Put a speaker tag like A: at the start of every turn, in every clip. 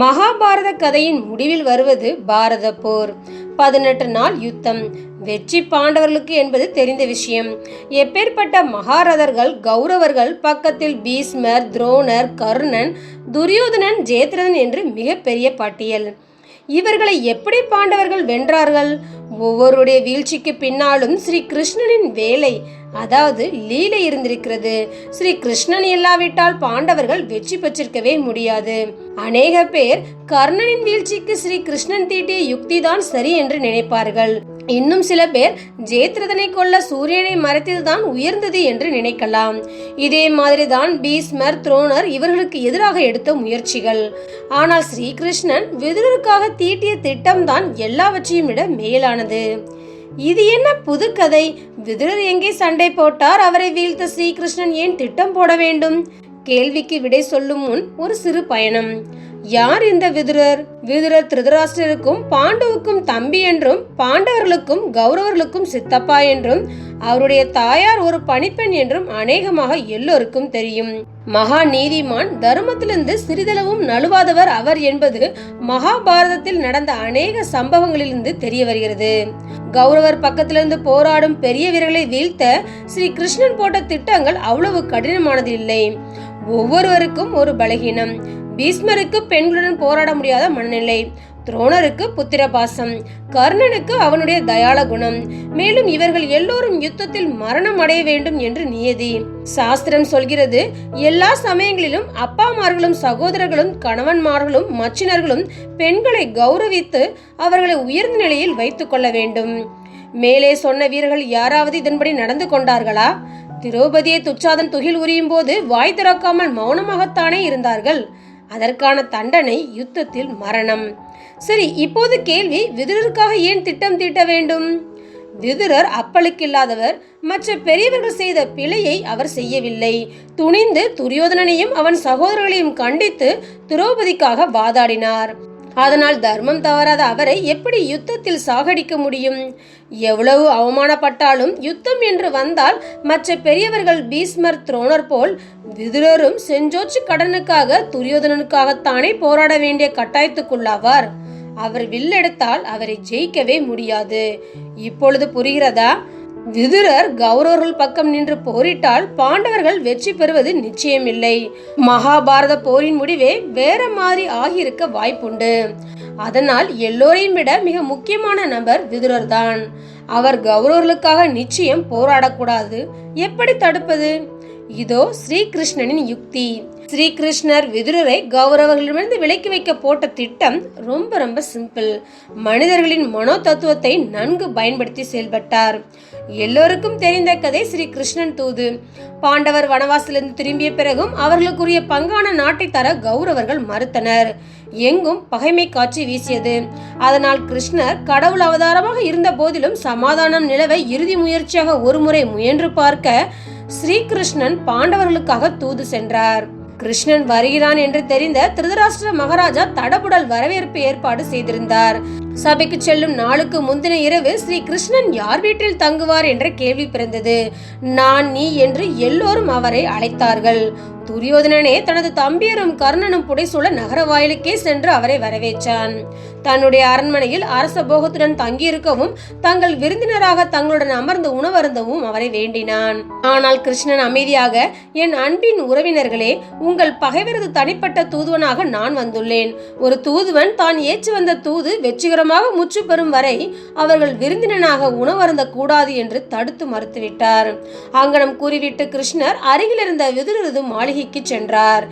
A: மகாபாரத கதையின் முடிவில் வருவது பாரத போர். பதினெட்டு நாள் யுத்தம். வெற்றி பாண்டவர்களுக்கு என்பது தெரிந்த விஷயம். எப்பேற்பட்ட மகாரதர்கள் கௌரவர்கள் பக்கத்தில் பீஸ்மர் துரோணர் கர்ணன் துரியோதனன் ஜெயத்ரதன் என்று மிகப்பெரிய பட்டியல். இவர்களை எப்படி பாண்டவர்கள் வென்றார்கள்? ஒவ்வொருடைய வீழ்ச்சிக்கு பின்னாலும் ஸ்ரீ கிருஷ்ணனின் வேலை அதாவது லீலை இருந்திருக்கிறது. ஸ்ரீ கிருஷ்ணன் இல்லாவிட்டால் பாண்டவர்கள் வெற்றி பெற்றிருக்கவே முடியாது. அநேக பேர் கர்ணனின் வீழ்ச்சிக்கு ஸ்ரீ கிருஷ்ணன் தீட்டிய யுக்திதான் சரி என்று நினைப்பார்கள். இன்னும் சில பேர் ஜெயத்ரதனை கொள்ள சூரியனை மறைத்ததுதான் உயர்ந்தது என்று நினைக்கலாம். இதே மாதிரி தான் பீஸ்மர் துரோணர் இவர்களுக்கு எதிராக எடுத்த முயற்சிகள். ஆனால் ஸ்ரீகிருஷ்ணன் விதுரருக்காக தீட்டிய திட்டம்தான் எல்லாவற்றையும் விட மேலானது. இது என்ன புது கதை விதுரர் எங்கே சண்டை போட்டார்? அவரை வீழ்த்த ஸ்ரீகிருஷ்ணன் ஏன் திட்டம் போட வேண்டும்? கேள்விக்கு விடை சொல்லும் முன் ஒரு சிறு பயணம். யார் இந்த விதுரர்? விதுரர் திருதராஷ்டிரருக்கும் பாண்டவுக்கும் தம்பி என்றும் பாண்டவர்களுக்கும் கௌரவர்களுக்கும் சித்தப்பா என்றும் அவருடைய தாயார் ஒரு பணிப்பெண் என்றும் அநேகமாக எல்லோருக்கும் தெரியும். மகா நீதிமான் தர்மத்திலிருந்து சிறிதளவும் நழுவாதவர் அவர் என்பது மகாபாரதத்தில் நடந்த அநேக சம்பவங்களிலிருந்து தெரிய வருகிறது. கௌரவர் பக்கத்திலிருந்து போராடும் பெரிய வீரர்களை வீழ்த்த ஸ்ரீ கிருஷ்ணன் போட்ட திட்டங்கள் அவ்வளவு கடினமானது இல்லை ஒவ்வொருவருக்கும் ஒரு பலகீனம். பீஷ்மருக்கு பெண்களுடன் போராட முடியாத மனநிலை. துரோணருக்கு புத்திர பாசம் கர்ணனுக்கு அவனுடைய தயால குணம். மேலும் இவர்கள் எல்லோரும் யுத்தத்தில் மரணம் அடைய வேண்டும் என்று நியதி. சாஸ்திரம் சொல்கிறது எல்லா சமயங்களிலும் அப்பாமார்களும் சகோதரர்களும் கணவன்மார்களும் மச்சினர்களும் பெண்களை கௌரவித்து அவர்களை உயர்ந்த நிலையில் வைத்துக் கொள்ள வேண்டும். மேலே சொன்ன வீரர்கள் யாராவது இதன்படி நடந்து கொண்டார்களா? திரௌபதியை துச்சாதன் துகில் உரியும் போது வாய் திறக்காமல் மௌனமாகத்தானே இருந்தார்கள்? அதற்கான தண்டனை யுத்தத்தில் மரணம். சரி இப்போது கேள்வி விதுரருக்காக ஏன் திட்டம் தீட்ட வேண்டும்? விதுரர் அப்பளுக்கில்லாதவர் மற்ற பெரியவர்கள் செய்த பிழையை அவர் செய்யவில்லை. துணிந்து துரியோதனனையும் அவன் சகோதரர்களையும் கண்டித்து திரௌபதிக்காக வாதாடினார். அதனால் தர்மம் தவறாத அவரை எப்படி யுத்தத்தில் சாகடிக்க முடியும்? எவ்வளவு அவமானப்பட்டாலும் யுத்தம் என்று வந்தால் மற்ற பெரியவர்கள் பீஸ்மர் துரோணர் போல் விதுரரும் செஞ்சோச்சு கடனுக்காக துரியோதனனுக்காகத்தானே போராட வேண்டிய கட்டாயத்துக்குள்ளாவார். அவர் வில்லெடுத்தால் அவரை ஜெயிக்கவே முடியாது. இப்பொழுது புரிகிறதா? விதுரர் கௌரவர்கள் பக்கம் நின்று போரிட்டால் பாண்டவர்கள் வெற்றி பெறுவது நிச்சயமில்லை. மகாபாரத போரின் முடிவே வேற மாதிரி ஆகியிருக்க வாய்ப்புண்டு. அதனால் எல்லோரையும் விட மிக முக்கியமான நபர் விதுரர் தான் அவர் கௌரவர்களுக்காக நிச்சயம் போராடக்கூடாது. எப்படி தடுப்பது? இதோ ஸ்ரீகிருஷ்ணனின் யுக்தி. ஸ்ரீகிருஷ்ணர் விதுரரை கௌரவர்களிடமிருந்து விலக்கி வைக்க போட்ட திட்டம் ரொம்ப ரொம்ப சிம்பிள். மனிதர்களின் மனோ தத்துவத்தை நன்கு பயன்படுத்தி செயல்பட்டார். எல்லோருக்கும் தெரிந்த கதை ஸ்ரீ கிருஷ்ணன் தூது. பாண்டவர் வனவாசிலிருந்து திரும்பிய பிறகும் அவர்களுக்குரிய பங்கான நாட்டை தர கௌரவர்கள் மறுத்தனர். எங்கும் பகைமை காட்சி வீசியது. அதனால் கிருஷ்ணர் கடவுள் அவதாரமாக இருந்த போதிலும் சமாதானம் நிலவை இறுதி முயற்சியாக ஒருமுறை முயன்று பார்க்க ஸ்ரீகிருஷ்ணன் பாண்டவர்களுக்காக தூது சென்றார். கிருஷ்ணன் வருகிறான் என்று தெரிந்த திருதராஷ்டிர மகாராஜா தடபுடல் வரவேற்பு ஏற்பாடு செய்திருந்தார். சபைக்கு செல்லும் நாளுக்கு முந்தின இரவு ஸ்ரீ கிருஷ்ணன் யார் வீட்டில் தங்குவார் என்ற கேள்வி பிறந்தது. நான் நீ என்று எல்லோரும் அவரை அழைத்தார்கள். துரியோதனனே தனது தம்பியரும் கர்ணனும் புடைசூழ நகர வாயிலுக்கே சென்று அவரை வரவேற்றான். தன்னுடைய அரண்மனையில் அரச போகத்துடன் தங்கியிருக்கவும் தங்கள் விருந்தினராக தங்களுடன் அமர்ந்து உணவருந்தவும் அவரை வேண்டினான். ஆனால் கிருஷ்ணன் அமைதியாக என் அன்பின் உறவினர்களே உங்கள் பகைவரது தனிப்பட்ட தூதுவனாக நான் வந்துள்ளேன். ஒரு தூதுவன் தான் ஏற்று வந்த தூது வெற்றிகரமாக முற்று பெறும் வரை அவர்கள் விருந்தினனாக உணவருந்த கூடாது என்று தடுத்து மறுத்துவிட்டார். அங்கனம் கூறிவிட்டு கிருஷ்ணர் அருகிலிருந்த விதிரிருது மாளிகை மாளிகைக்கு சென்றார்.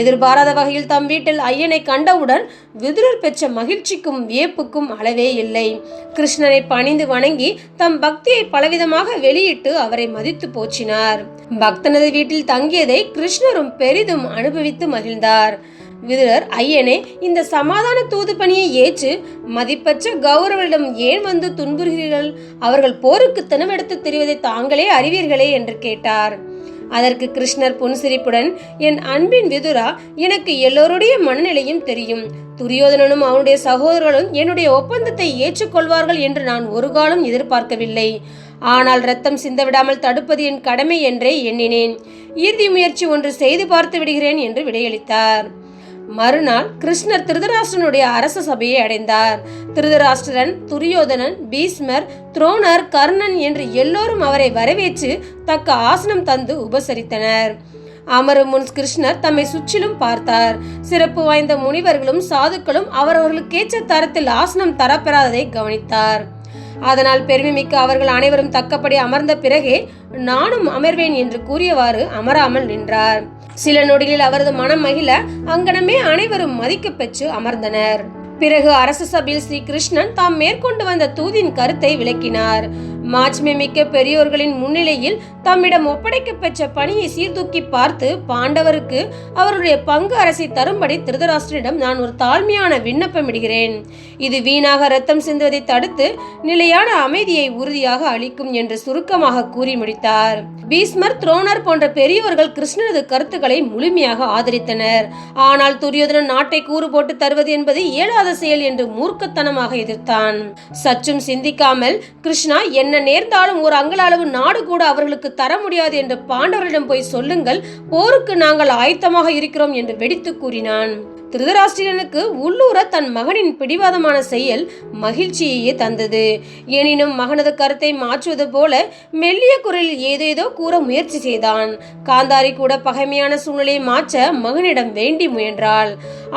A: எதிர்பாராத வகையில் தம் வீட்டில் ஐயனை கண்டவுடன் விதுரர் பெற்ற மகிழ்ச்சிக்கும் வியப்புக்கும் அளவே இல்லை. கிருஷ்ணனை பணிந்து வணங்கி தம் பக்தியை பலவிதமாக வெளியிட்டு அவரை மதித்து போற்றினார். பக்தனது வீட்டில் தங்கியதை கிருஷ்ணரும் பெரிதும் அனுபவித்து மகிழ்ந்தார். விதுரர் ஐயனே இந்த சமாதான தூது பணியை ஏற்று மதிப்பற்ற கௌரவரிடம் ஏன் வந்து துன்புறுகிறீர்கள்? அவர்கள் போருக்கு தினமெடுத்து தெரிவதை தாங்களே அறிவீர்களே என்று கேட்டார். அதற்கு கிருஷ்ணர் புன்சிரிப்புடன் என் அன்பின் விதுரா எனக்கு எல்லோருடைய மனநிலையும் தெரியும். துரியோதனனும் அவனுடைய சகோதரர்களும் என்னுடைய ஒப்பந்தத்தை ஏற்றுக்கொள்வார்கள் என்று நான் ஒரு காலம் எதிர்பார்க்கவில்லை. ஆனால் ரத்தம் சிந்தவிடாமல் தடுப்பது என் கடமை என்றே எண்ணினேன். இறுதி முயற்சி ஒன்று செய்து பார்த்து விடுகிறேன் என்று விடையளித்தார். மறுநாள் கிருஷ்ணர் திருதராஷ்டிரனுடைய அரச சபையை அடைந்தார். திருதராஷ்டிரன் துரியோதனன் பீஷ்மர் துரோணர் கர்ணன் என்று எல்லோரும் அவரை வரவேற்று தக்க ஆசனம் தந்து உபசரித்தனர். அமரும் முன் கிருஷ்ணர் தம்மை சுற்றிலும் பார்த்தார். சிறப்பு வாய்ந்த முனிவர்களும் சாதுக்களும் அவரவர்களுக்கேற்ற தரத்தில் ஆசனம் தரப்பெறாததை கவனித்தார். அதனால் பெருமைமிக்க அவர்கள் அனைவரும் தக்கப்படி அமர்ந்த பிறகே நானும் அமர்வேன் என்று கூறியவாறு அமராமல் நின்றார். சில நொடிகளில் அவரது மனம் மகிழ அங்கனமே அனைவரும் மதிக்க பெற்று அமர்ந்தனர். பிறகு அரச சபையில் ஸ்ரீ கிருஷ்ணன் தாம் மேற்கொண்டு வந்த தூதின் கருத்தை விளக்கினார். மாட்சிமை மிக்க பெரியோர்களின் முன்னிலையில் தம்மிடம் ஒப்படைக்க பெற்ற பணியை சீர்தூக்கி பார்த்து பாண்டவருக்கு அவருடைய பங்கு அரசை தரும்படி திருதராஷ்டிரிடம் நான் ஒரு தாழ்மையான விண்ணப்பமிடுகிறேன். இது வீணாக ரத்தம் சிந்துவதை தடுத்து நிலையான அமைதியை உறுதியாக அளிக்கும் என்று சுருக்கமாக கூறி முடித்தார். பீஸ்மர் துரோணர் போன்ற பெரியோர்கள் கிருஷ்ணனது கருத்துக்களை முழுமையாக ஆதரித்தனர். ஆனால் துரியோதனன் நாட்டை கூறு போட்டு தருவது என்பது இயலாத செயல் என்று மூர்க்கத்தனமாக எதிர்த்தான். சற்றும் சிந்திக்காமல் கிருஷ்ணா என்ன நேர்ந்தாலும் ஒரு அங்கல அளவு நாடு கூட அவர்களுக்கு தர முடியாது என்று பாண்டவரிடம் போய் சொல்லுங்கள் போருக்கு நாங்கள் ஆயத்தமாக இருக்கிறோம் என்று வெடித்து கூறினான். திருதராஷ்டிரனுக்கு உள்ளூர தன் மகனின் பிடிவாதமான செயல் மகிழ்ச்சியையே தந்தது. எனினும் மகனது கருத்தை மாற்றுவது போல மெல்லிய குரலில் ஏதேதோ கூற முயற்சி செய்தான். காந்தாரி கூட பகைமையான சூழ்நிலையை மாற்ற மகனிடம் வேண்டி முயன்றாள்.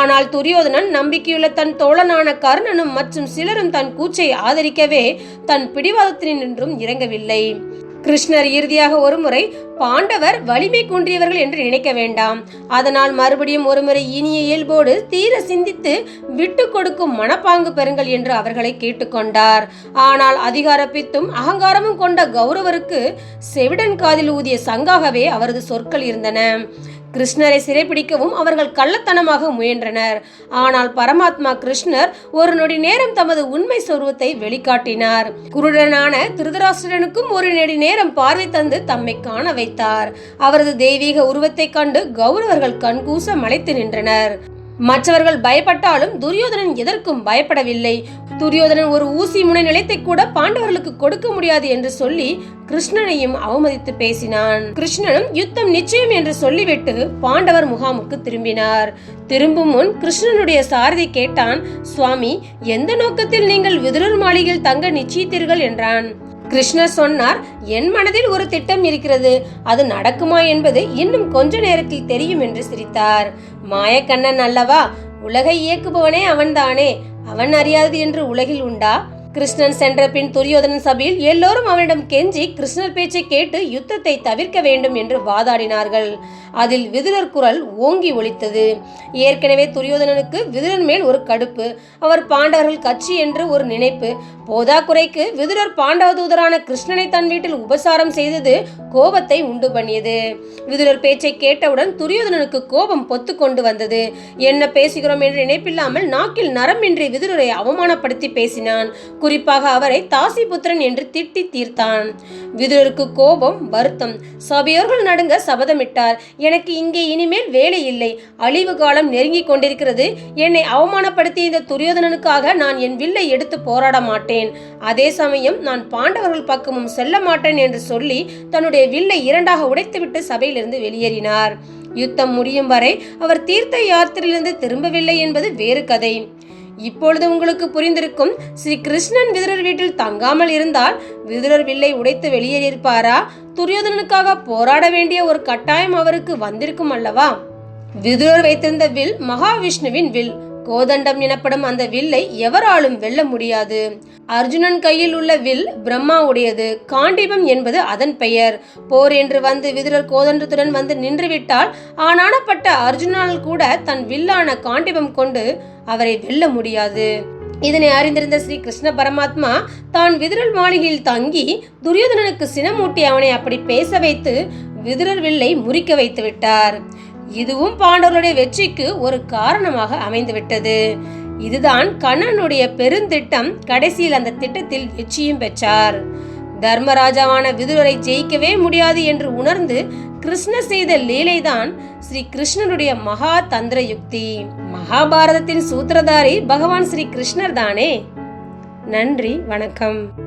A: ஆனால் துரியோதனன் நம்பிக்கையுள்ள தன் தோழனான கர்ணனும் மற்றும் சிலரும் தன் கூச்சை ஆதரிக்கவே தன் பிடிவாதத்தினின்றும் இறங்கவில்லை. கிருஷ்ணர் இறுதியாக ஒருமுறை பாண்டவர் வலிமை குன்றியவர்கள் என்று நினைக்க வேண்டாம். அதனால் மறுபடியும் ஒருமுறை இனிய இயல்போடு தீர சிந்தித்து விட்டு கொடுக்கும் மனப்பாங்கு பெறுங்கள் என்று அவர்களை கேட்டுக்கொண்டார் ஆனால் அதிகார பித்தும் அகங்காரமும் கொண்ட கௌரவருக்கு செவிடன் காதில் ஊதிய சங்காகவே அவரது சொற்கள் இருந்தன. கிருஷ்ணரை சிறைப்பிடிக்கவும் அவர்கள் கள்ளத்தனமாக முயன்றனர். ஆனால் பரமாத்மா கிருஷ்ணர் ஒரு நொடி நேரம் தமது உண்மை சொருவத்தை வெளிக்காட்டினார். குருடனான திருதராஷ்டிரனுக்கும் ஒரு நொடி நேரம் பார்வை தந்து தம்மை காண வைத்தார். அவரது தெய்வீக உருவத்தைக் கண்டு கௌரவர்கள் கண்கூச மலைத்து நின்றனர். மற்றவர்கள் பயப்பட்டாலும் துரியோதனன் எதற்கும் பயப்படவில்லை. துரியோதனன் ஒரு ஊசி முனை நிலைத்தை கூட பாண்டவர்களுக்கு கொடுக்க முடியாது என்று சொல்லி கிருஷ்ணனையும் அவமதித்து பேசினான். கிருஷ்ணனும் யுத்தம் நிச்சயம் என்று சொல்லிவிட்டு பாண்டவர் முகாமுக்கு திரும்பினார். திரும்பும் முன் கிருஷ்ணனுடைய சாரதி கேட்டான் சுவாமி எந்த நோக்கத்தில் நீங்கள் விதுரர் மாளிகையில் தங்க நிச்சயித்தீர்கள்? என்றான். கிருஷ்ணர் சொன்னார் என் மனதில் ஒரு திட்டம் இருக்கிறது. அது நடக்குமா என்பது இன்னும் கொஞ்ச நேரத்தில் தெரியும் என்று சிரித்தார். மாயக்கண்ணன் அல்லவா? உலகை இயக்குபவனே அவன்தானே. அவன் அறியாது என்று உலகில் உண்டா? கிருஷ்ணன் சென்ற பின் துரியோதனன் சபையில் எல்லோரும் அவனிடம் கெஞ்சி கிருஷ்ணர் பேச்சை கேட்டு யுத்தத்தை தவிர்க்க வேண்டும் என்று வாதாடினார்கள். அதில் விதுரர் குரல் ஓங்கி ஒலித்தது. ஏற்கனவே துரியோதனனுக்கு விதுரன் மேல் ஒரு கடுப்பு அவர் பாண்டவர்கள் கட்சி என்று ஒரு நினைப்பு. போதாக்குறைக்கு விதுரர் பாண்டவ தூதரான கிருஷ்ணனை தன் வீட்டில் உபசாரம் செய்தது கோபத்தை உண்டு பண்ணியது. விதுரர் பேச்சை கேட்டவுடன் துரியோதனனுக்கு கோபம் பொத்து கொண்டு வந்தது. என்ன பேசுகிறோம் என்று நினைப்பில்லாமல் நாக்கில் நரம்பின்றி விதுரரை அவமானப்படுத்தி பேசினான். குறிப்பாக அவரை தாசிபுத்திரன் என்று திட்டி தீர்த்தான். விதுரருக்கு கோபம் வருத்தம். சபையோர்கள் நடுங்க சபதமிட்டார். எனக்கு இங்கே இனிமேல் வேலை இல்லை. அழிவு காலம் நெருங்கிக் கொண்டிருக்கிறது. என்னை அவமானப்படுத்திய இந்த துரியோதனனுக்காக நான் என் வில்லை எடுத்து போராட மாட்டேன். அதே சமயம் நான் பாண்டவர்கள் பக்கமும் செல்ல மாட்டேன் என்று சொல்லி தன்னுடைய வில்லை இரண்டாக உடைத்துவிட்டு சபையிலிருந்து வெளியேறினார். யுத்தம் முடியும் வரை அவர் தீர்த்த யாத்திரையிலிருந்து திரும்பவில்லை என்பது வேறு கதை. இப்பொழுது உங்களுக்கு புரிந்திருக்கும் ஸ்ரீ கிருஷ்ணன் விதுரர் வீட்டில் தங்காமல் இருந்தால் விதுரர் வில்லை உடைத்து வெளியேறியிருப்பாரா துரியோதனனுக்காக போராட வேண்டிய ஒரு கட்டாயம் அவருக்கு வந்திருக்கும் அல்லவா? விதுரர் வைத்திருந்த வில் மகாவிஷ்ணுவின் வில். கோதண்டம் எனப்படும் அந்த வில்லை எவராலும் வெல்ல முடியாது. அர்ஜுனன் கையில் உள்ள வில் பிரம்மாவுடையது காண்டிபம் என்பது அதன் பெயர். போர் என்று வந்து விதுரர் கோதண்டத்துடன் வந்து நின்றுவிட்டால் ஆனானப்பட்ட அர்ஜுனால் கூட தன் வில்லான காண்டிபம் கொண்டு அவரை வெல்ல முடியாது. இதனை அறிந்திருந்த ஸ்ரீ கிருஷ்ண பரமாத்மா தான் விதுரல் மாளிகையில் தங்கி துரியோதனனுக்கு சினமூட்டி அவனை அப்படி பேச வைத்து விதுரர் வில்லை முறிக்க வைத்து விட்டார். இதுவும் பாண்டவருடைய வெற்றிக்கு ஒரு காரணமாக அமைந்துவிட்டது. இதுதான் கண்ணனுடைய பெருந்திட்டம். கடைசியில் அந்த திட்டத்தில் வெற்றியும் பெற்றார். தர்மராஜாவான விதுரரை ஜெயிக்கவே முடியாது என்று உணர்ந்து கிருஷ்ணர் செய்த லீலைதான் ஸ்ரீ கிருஷ்ணனுடைய மகா தந்திர யுக்தி. மகாபாரதத்தின் சூத்திரதாரி பகவான் ஸ்ரீ கிருஷ்ணர் தானே? நன்றி வணக்கம்.